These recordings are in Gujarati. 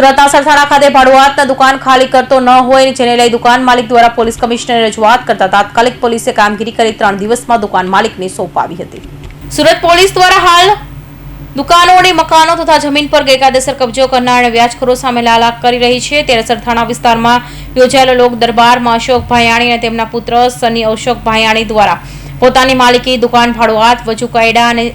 સુરતના સરથાણા ખાતે ભાડુઆતના દુકાન ખાલી કરતો ન હોય જેને લઈ દુકાન માલિક દ્વારા પોલીસ કમિશનરે રજૂઆત કરતા તાત્કાલિક પોલીસે કામગીરી કરી ત્રણ દિવસમાં દુકાન માલિકને સોંપાવી હતી. સુરત પોલીસ દ્વારા હાલ દુકાનો અને મકાનો તથા જમીન પર ગેરકાયદેસર કબજો કરનાર અને વ્યાજખોરો સામે લાલાક કરી રહી છે. ત્યારે સરથાણા વિસ્તારમાં યોજાયેલો લોક દરબારમાં અશોક ભાયાણી અને તેમના પુત્ર સની અશોક ભાયાણી દ્વારા પોતાની માલિકી દુકાન ભાડુઆત વજુ કાયડા અને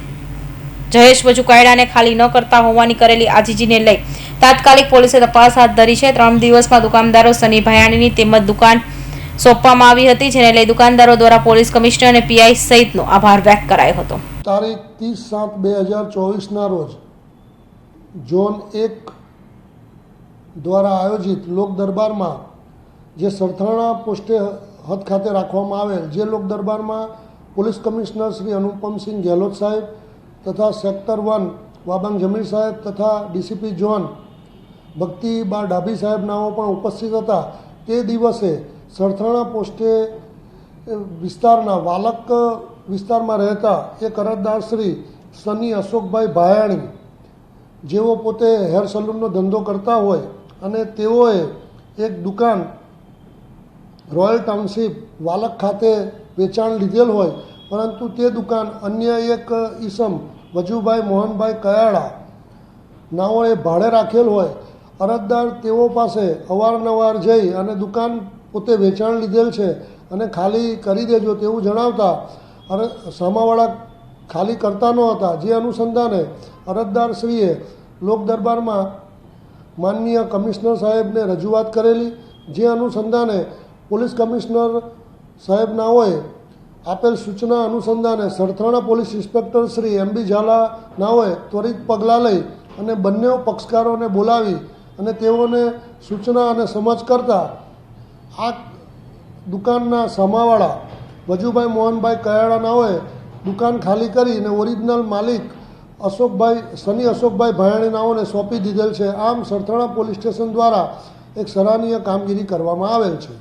જયેશ વજુ કાયડાને ખાલી ન કરતા હોવાની કરેલી આજીજીને લઈ તાત્કાલિક પોલીસે તપાસ હાથ ધરી છે. ત્રણ દિવસમાં દુકાનદારો સની ભયાણીની તેમજ દુકાન સોંપવામાં આવી હતી, જેને લઈ દુકાનદારો દ્વારા પોલીસ કમિશનર અને પીઆઈ સહિતનો આભાર વ્યક્ત કરાયો હતો. તારીખ ત્રીસ સાત બે હજાર ચોવીસના રોજ ઝોન એક દ્વારા આયોજિત લોક દરબારમાં જે સરથાણા પોસ્ટે હદ ખાતે રાખવામાં આવેલ જે લોક દરબારમાં પોલીસ કમિશનર શ્રી અનુપમસિંહ ગેહલોત સાહેબ તથા સેક્ટર વન વાબંગ જમીર સાહેબ તથા ડીસીપી ઝોન ભક્તિ બા ડાભી સાહેબ નાઓ પણ ઉપસ્થિત હતા. તે દિવસે સરથાણા પોસ્ટે વિસ્તારના વાલક વિસ્તારમાં રહેતા એ અરજદાર શ્રી સની અશોકભાઈ ભાયાણી, જેઓ પોતે હેર સલૂનનો ધંધો કરતા હોય અને તેઓએ એક દુકાન રોયલ ટાઉનશીપ વાલક ખાતે વેચાણ લીધેલ હોય, પરંતુ તે દુકાન અન્ય એક ઈસમ વજુભાઈ મોહનભાઈ કયાળા નાઓએ ભાડે રાખેલ હોય અરજદાર તેઓ પાસે અવારનવાર જઈ અને દુકાન પોતે વેચાણ લીધેલ છે અને ખાલી કરી દેજો તેવું જણાવતા અરે સામાવાળા ખાલી કરતા ન હતા. જે અનુસંધાને અરજદારશ્રીએ લોક દરબારમાં માનનીય કમિશનર સાહેબને રજૂઆત કરેલી. જે અનુસંધાને પોલીસ કમિશનર સાહેબનાઓએ આપેલ સૂચના અનુસંધાને Sarthana police inspector Shri M B નાઓએ ત્વરિત પગલાં લઈ અને બંને પક્ષકારોને બોલાવી અને તેઓને સૂચના અને સમજ કરતા આ દુકાનના સામાવાળા વજુભાઈ મોહનભાઈ કયાળા નાઓએ દુકાન ખાલી કરીને ઓરિજિનલ માલિક અશોકભાઈ, સની અશોકભાઈ ભાયાણી નાઓને સોંપી દીધેલ છે. આમ સરથાણા પોલીસ સ્ટેશન દ્વારા એક સરાહનીય કામગીરી કરવામાં આવેલ છે.